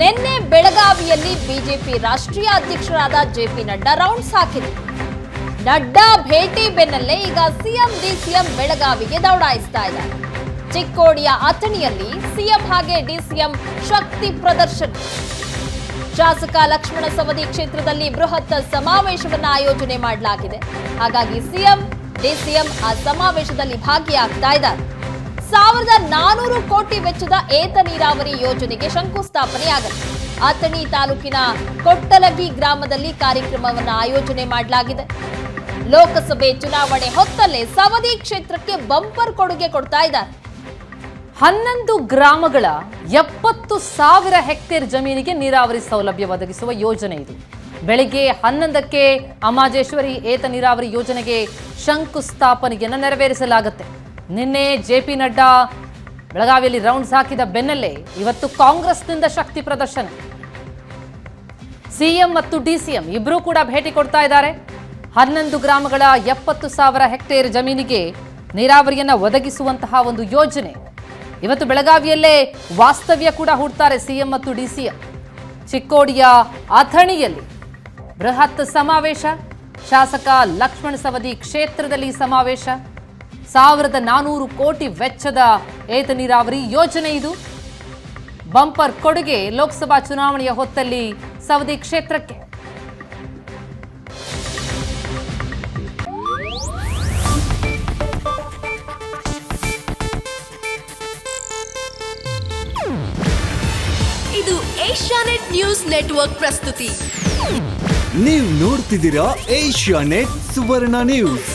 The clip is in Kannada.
ನಿನ್ನೆ ಬೆಳಗಾವಿಯಲ್ಲಿ ಬಿಜೆಪಿ ರಾಷ್ಟ್ರೀಯ ಅಧ್ಯಕ್ಷರಾದ ಜೆಪಿ ನಡ್ಡಾ ರೌಂಡ್ಸ್ ಹಾಕಿದರು ನಡ್ಡಾ ಭೇಟಿ ಬೆನ್ನಲ್ಲೇ ಈಗ ಸಿಎಂ ಡಿಸಿಎಂ ಬೆಳಗಾವಿಗೆ ದೌಡಾಯಿಸ್ತಾ ಇದ್ದಾರೆ. ಚಿಕ್ಕೋಡಿಯ ಅಥಣಿಯಲ್ಲಿ ಸಿಎಂ ಹಾಗೆ ಡಿಸಿಎಂ ಶಕ್ತಿ ಪ್ರದರ್ಶನ. ಶಾಸಕ ಲಕ್ಷ್ಮಣ ಸವದಿ ಕ್ಷೇತ್ರದಲ್ಲಿ ಬೃಹತ್ ಸಮಾವೇಶವನ್ನು ಆಯೋಜನೆ ಮಾಡಲಾಗಿದೆ. ಹಾಗಾಗಿ ಸಿಎಂ ಡಿಸಿಎಂ ಆ ಸಮಾವೇಶದಲ್ಲಿ ಭಾಗಿಯಾಗ್ತಾ ಇದ್ದಾರೆ. ಸಾವಿರದ ನಾನೂರು ಕೋಟಿ ವೆಚ್ಚದ ಏತ ನೀರಾವರಿ ಯೋಜನೆಗೆ ಶಂಕುಸ್ಥಾಪನೆಯಾಗಲಿದೆ. ಅಥಣಿ ತಾಲೂಕಿನ ಕೊಟ್ಟಲಗಿ ಗ್ರಾಮದಲ್ಲಿ ಕಾರ್ಯಕ್ರಮವನ್ನು ಆಯೋಜನೆ ಮಾಡಲಾಗಿದೆ. ಲೋಕಸಭೆ ಚುನಾವಣೆ ಹೊತ್ತಲ್ಲೇ ಸವದಿ ಕ್ಷೇತ್ರಕ್ಕೆ ಬಂಪರ್ ಕೊಡುಗೆ ಕೊಡ್ತಾ ಇದ್ದಾರೆ. ಹನ್ನೊಂದು ಗ್ರಾಮಗಳ ಎಪ್ಪತ್ತು ಸಾವಿರ ಹೆಕ್ಟೇರ್ ಜಮೀನಿಗೆ ನೀರಾವರಿ ಸೌಲಭ್ಯ ಒದಗಿಸುವ ಯೋಜನೆ ಇದು. ಬೆಳಿಗ್ಗೆ ಹನ್ನೊಂದಕ್ಕೆ ಅಮಾಜೇಶ್ವರಿ ಏತ ನೀರಾವರಿ ಯೋಜನೆಗೆ ಶಂಕುಸ್ಥಾಪನೆಯನ್ನು ನೆರವೇರಿಸಲಾಗುತ್ತೆ. ನಿನ್ನೆ ಜೆ ಪಿ ನಡ್ಡಾ ಬೆಳಗಾವಿಯಲ್ಲಿ ರೌಂಡ್ಸ್ ಹಾಕಿದ ಬೆನ್ನಲ್ಲೇ ಇವತ್ತು ಕಾಂಗ್ರೆಸ್ನಿಂದ ಶಕ್ತಿ ಪ್ರದರ್ಶನ. ಸಿಎಂ ಮತ್ತು ಡಿಸಿಎಂ ಇಬ್ಬರೂ ಕೂಡ ಭೇಟಿ ಕೊಡ್ತಾ ಇದ್ದಾರೆ. ಹನ್ನೊಂದು ಗ್ರಾಮಗಳ ಎಪ್ಪತ್ತು ಸಾವಿರ ಹೆಕ್ಟೇರ್ ಜಮೀನಿಗೆ ನೀರಾವರಿಯನ್ನು ಒದಗಿಸುವಂತಹ ಒಂದು ಯೋಜನೆ. ಇವತ್ತು ಬೆಳಗಾವಿಯಲ್ಲೇ ವಾಸ್ತವ್ಯ ಕೂಡ ಹೂಡ್ತಾರೆ ಸಿಎಂ ಮತ್ತು ಡಿಸಿಎಂ ಚಿಕ್ಕೋಡಿಯ ಅಥಣಿಯಲ್ಲಿ ಬೃಹತ್ ಸಮಾವೇಶ. ಶಾಸಕ ಲಕ್ಷ್ಮಣ ಸವದಿ ಕ್ಷೇತ್ರದಲ್ಲಿ ಸಮಾವೇಶ. ಸಾವಿರದ ನಾನೂರು ಕೋಟಿ ವೆಚ್ಚದ ಏತ ನೀರಾವರಿ ಯೋಜನೆ ಇದು. ಬಂಪರ್ ಕೊಡುಗೆ ಲೋಕಸಭಾ ಚುನಾವಣೆಯ ಹೊತ್ತಲ್ಲಿ ಸವದಿ ಕ್ಷೇತ್ರಕ್ಕೆ. ಇದು ಏಷ್ಯಾನೆಟ್ ನ್ಯೂಸ್ ನೆಟ್ವರ್ಕ್ ಪ್ರಸ್ತುತಿ. ನೀವು ನೋಡ್ತಿದ್ದೀರಾ ಏಷ್ಯಾ ನೆಟ್ ಸುವರ್ಣ ನ್ಯೂಸ್.